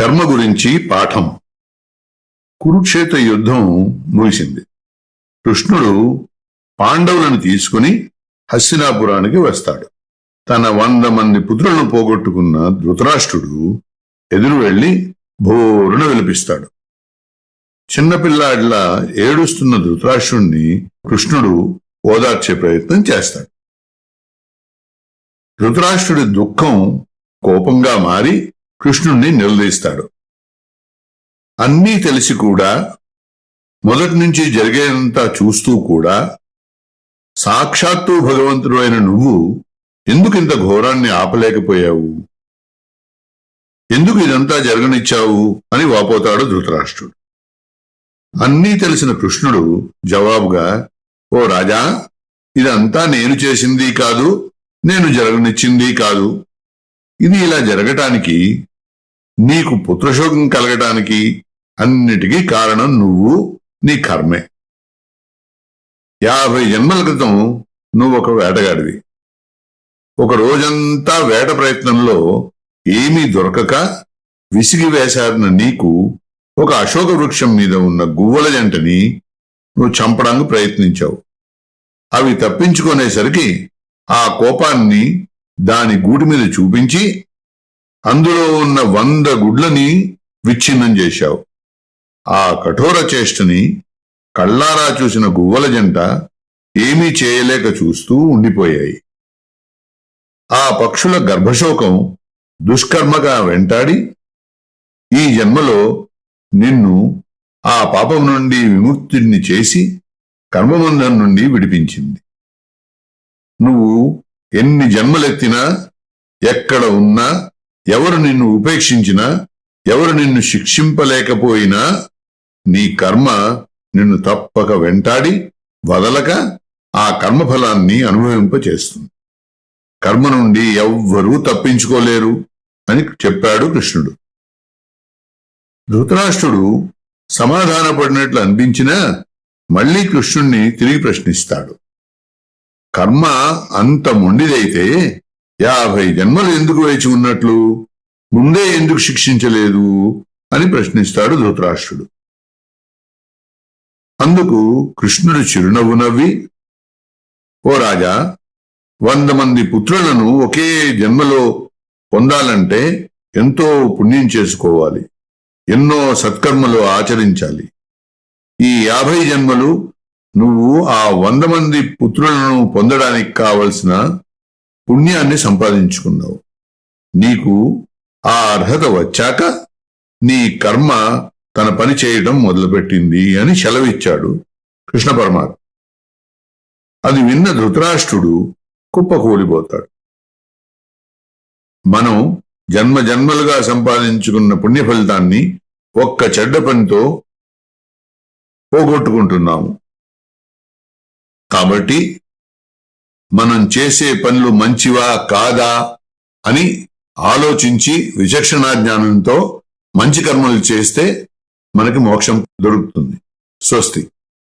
కర్మ గురించి పాఠం. కురుక్షేత్ర యుద్ధం ముగిసింది. కృష్ణుడు పాండవులను తీసుకుని హస్తినాపురానికి వస్తాడు. తన వంద మంది పుత్రులను పోగొట్టుకున్న ధృతరాష్ట్రుడు ఎదురు వెళ్ళి భోరున విలిపిస్తాడు. చిన్నపిల్లాడిలా ఏడుస్తున్న ధృతరాష్ట్రుణ్ణి కృష్ణుడు ఓదార్చే ప్రయత్నం చేస్తాడు. ధృతరాష్ట్రుడి దుఃఖం కోపంగా మారి కృష్ణుణ్ణి నిలదీస్తాడు. అన్నీ తెలిసి కూడా మొదటి నుంచి జరిగేదంతా చూస్తూ కూడా సాక్షాత్తు భగవంతుడు అయిన నువ్వు ఎందుకు ఇంత ఘోరాన్ని ఆపలేకపోయావు? ఎందుకు ఇదంతా జరగనిచ్చావు? అని వాపోతాడు ధృతరాష్ట్రుడు. అన్నీ తెలిసిన కృష్ణుడు జవాబుగా ఓ రాజా ఇదంతా నేను చేసింది కాదు నేను జరగనిచ్చింది కాదు. ఇది ఇలా జరగటానికి నీకు పుత్రశోకం కలగటానికి అన్నిటికీ కారణం నువ్వు నీ కర్మే. యాభై జన్మల క్రితం నువ్వు ఒక వేటగాడివి. ఒక రోజంతా వేట ప్రయత్నంలో ఏమీ దొరకక విసిగి వేశారిన నీకు ఒక అశోక వృక్షం మీద ఉన్న గువ్వల జంటని నువ్వు చంపడానికి ప్రయత్నించావు. అవి తప్పించుకునేసరికి ఆ కోపాన్ని దాని గూటి మీద చూపించి అందులో ఉన్న వంద గుడ్లని విచ్ఛిన్నం చేశావు. ఆ కఠోర చేష్టని కళ్ళారా చూసిన గువ్వల జంట ఏమీ చేయలేక చూస్తూ ఉండిపోయాయి. ఆ పక్షుల గర్భశోకం దుష్కర్మగా వెంటాడి ఈ జన్మలో నిన్ను ఆ పాపం నుండి విముక్తుడిని చేసి కర్మబంధం నుండి విడిపించింది. నువ్వు ఎన్ని జన్మలెత్తినా ఎక్కడ ఉన్నా ఎవరు నిన్ను ఉపేక్షించినా ఎవరు నిన్ను శిక్షింపలేకపోయినా నీ కర్మ నిన్ను తప్పక వెంటాడి వదలక ఆ కర్మఫలాన్ని అనుభవింపచేస్తుంది. కర్మ నుండి ఎవ్వరూ తప్పించుకోలేరు అని చెప్పాడు కృష్ణుడు. ధృతరాష్ట్రుడు సమాధానపడినట్లు అనిపించినా మళ్ళీ కృష్ణుణ్ణి తిరిగి ప్రశ్నిస్తాడు. కర్మ అంత మొండిదైతే యాభై జన్మలు ఎందుకు వేచి ఉన్నట్లు? ముందే ఎందుకు శిక్షించలేదు? అని ప్రశ్నిస్తాడు ధృతరాష్ట్రుడు. అందుకు కృష్ణుడు చిరునవ్వు నవ్వి ఓ రాజా వంద మంది పుత్రులను ఒకే జన్మలో పొందాలంటే ఎంతో పుణ్యం చేసుకోవాలి. ఎన్నో సత్కర్మలు ఆచరించాలి. ఈ యాభై జన్మలు నువ్వు ఆ వంద మంది పుత్రులను పొందడానికి కావలసిన పుణ్యాన్ని సంపాదించుకున్నావు. నీకు ఆ అర్హత వచ్చాక నీ కర్మ తన పని చేయడం మొదలుపెట్టింది అని సెలవిచ్చాడు కృష్ణ పరమాత్మ. అది విన్న ధృతరాష్ట్రుడు కుప్పకూలిపోతాడు. మనం జన్మ జన్మలుగా సంపాదించుకున్న పుణ్య ఫలితాన్ని ఒక్క చెడ్డ పనితో పోగొట్టుకుంటున్నాము. కాబట్టి మనం చేసే పనులు మంచివా కాదా అని ఆలోచించి విచక్షణా జ్ఞానంతో మంచి కర్మలు చేస్తే మనకి మోక్షం దొరుకుతుంది. స్వస్తి.